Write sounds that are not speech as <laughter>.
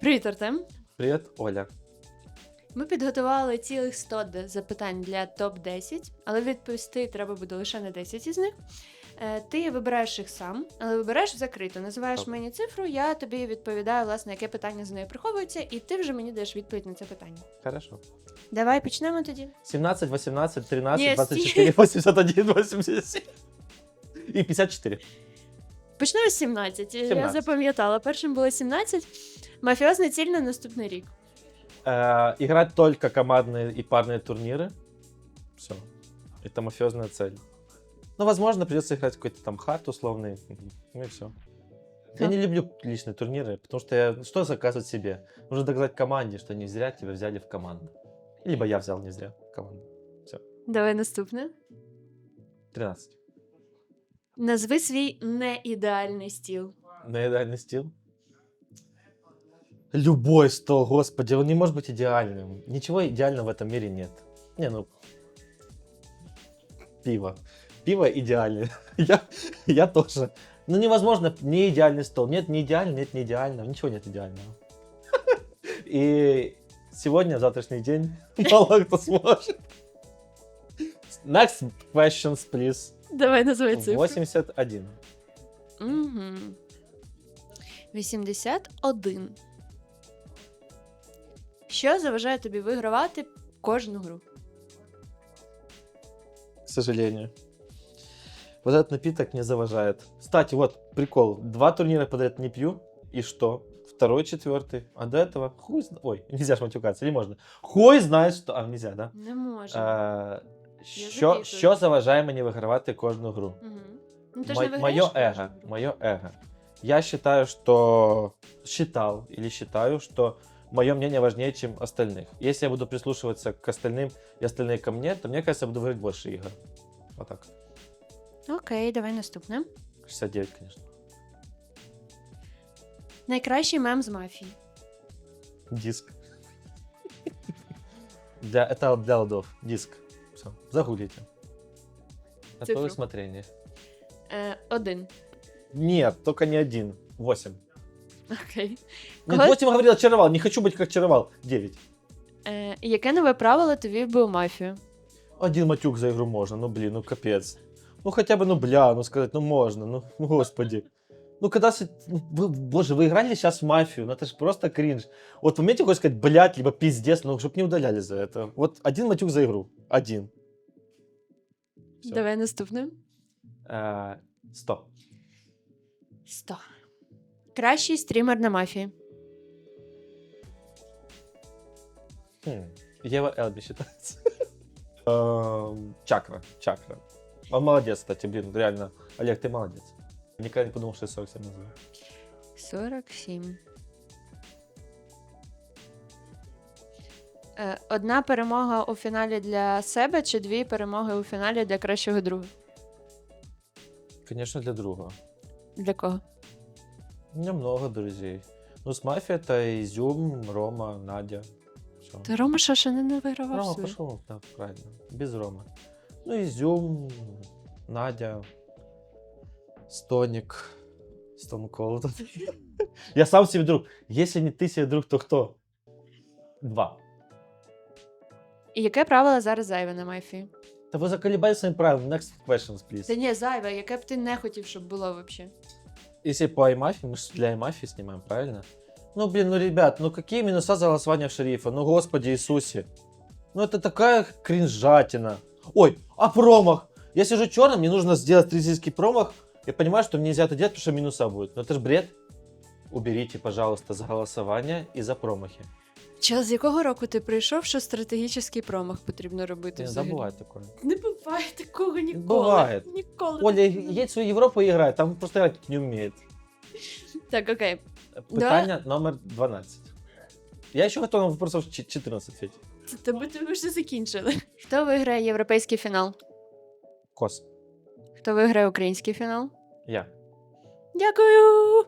Привіт, Артем. Привіт, Оля. Ми підготували цілих 100 запитань для топ-10, але відповісти треба буде лише на 10 із них. Е, Ти вибираєш їх сам, але вибираєш закрито. Називаєш Добре. мені цифру, я тобі відповідаю, власне, яке питання з нею приховується, і ти вже мені даєш відповідь на це питання. Хорошо. Давай почнемо тоді. 17, 18, 13, Ні, 24, 81, 87 і 54. Почнемо з 17. Я запам'ятала. Першим було 17. Мафіозна ціль на наступний рік. Э, играть только командные и парные турниры. Все. Это мафиозная цель. Ну, возможно, придется играть какой-то там хард условный. Ну и все. Я Да. не люблю личные турниры, потому что я... Что заказывать себе? Нужно доказать команде, что не зря тебя взяли в команду. Либо я взял не зря в команду. Давай наступне. 13. Назви свій неідеальний стіл. На идеальный стил? Любой стол, господи, он не может быть идеальным. Ничего идеального в этом мире нет. Не, ну... Пиво. Пиво идеальное. <laughs> я, я тоже. Ну, невозможно не идеальный стол. Нет, не идеально, нет, не идеального. Ничего нет идеального. <laughs> И сегодня, завтрашний день, <laughs> мало кто сможет. Next questions, please. Давай називай цифру. 81. Угу. 81. Що заважає тобі вигравати кожну гру? к сожалению. Вот этот напиток не заважает. Кстати, вот прикол. Два турнира подряд не пью. И что? Второй, четвертый. А до этого хуй зна- Ой, <laughs> нельзя ж матюкаться, или можно? Хуй знает, что... А, нельзя, да? Не може. А, Я що, запитую. що заважає мені вигравати кожну гру? Угу. Ну, ти ж Мо- не Мое виграєш эго. кожну гру. Мое эго. Я считаю, что... Считал или считаю, что мое мнение важнее, чем остальных. Если я буду прислушиваться к остальным и остальные ко мне, то мне кажется, я буду выиграть больше игр. Вот так. Окей, давай наступне. 69, конечно. Найкращий мем з мафії. Диск. Для, это для ладов. Диск. Все. Загуглите. На Цифру. твое усмотрение. Е, один. Нет, только не один. Восемь. Окей. Нет, Кого- восемь говорил, очаровал. Не хочу быть как очаровал. Девять. Е, яке нове правило ти ввів би у мафію? Один матюк за игру можно. Ну, блин, ну капец. Ну, хотя бы, ну, бля, ну, сказать, ну, можно. Ну, ну, господи. Ну, когда... с- ну, вы- боже, вы играли сейчас в мафию, ну, это же просто кринж. Вот в моменте хочешь сказать, блядь, либо пиздец, ну, чтобы не удаляли за это. Вот один матюк за игру. Один. Всё. Давай наступне. Э, Сто. Сто. Кращий стрімер на мафії. Хм. Ева Элби считается. Эм, Чакра. Чакра. Он молодец, кстати, блин, реально. Олег, ты молодец. Никогда не подумал, что я 47 назову. 47. Е, Одна перемога у фіналі для себе чи дві перемоги у фіналі для кращого друга? Конечно, для друга. Для кого? У меня много друзей. Ну, с мафией это Изюм, Рома, Надя. Все. Ти Рома що ще не, не вигравав Рома свою? пошел, да, правильно. Без Ромы. Ну, Изюм, Надя, Стоник, Stone <laughs> Cold. Я сам себе друг. Если не ты себе друг, то кто? Два. І яке правило зараз зайве на мафії? Да вы заколебали своим правилом. Next questions, please. Та ні, зайве, яке б ти не хотів, щоб було взагалі. Если по iMafia, мы же для iMafia снимаем, правильно? Ну, блин, ну, ребят, ну какие минуса за голосование шерифа? Ну, господи Иисусе. Ну, это такая кринжатина. Ой, а промах? Я сижу черным, мне нужно сделать стратегический промах. Я понимаю, что мне нельзя это делать, потому что минуса будет. Но это же бред. Уберите, пожалуйста, за голосование и за промахи. Чел, з якого року ти прийшов, що стратегічний промах потрібно робити? Не взагалі? забывай такое. Не буває такого ніколи. Буває. Ніколи. Оля, в свою Европу и играй, там просто играть не умеет. Так, окей. Питание номер 12. Я еще готов на вопросов 14 ответить. Це тебе ти вже закінчили. Хто виграє європейський фінал? Кос. Хто виграє український фінал? Я. Дякую!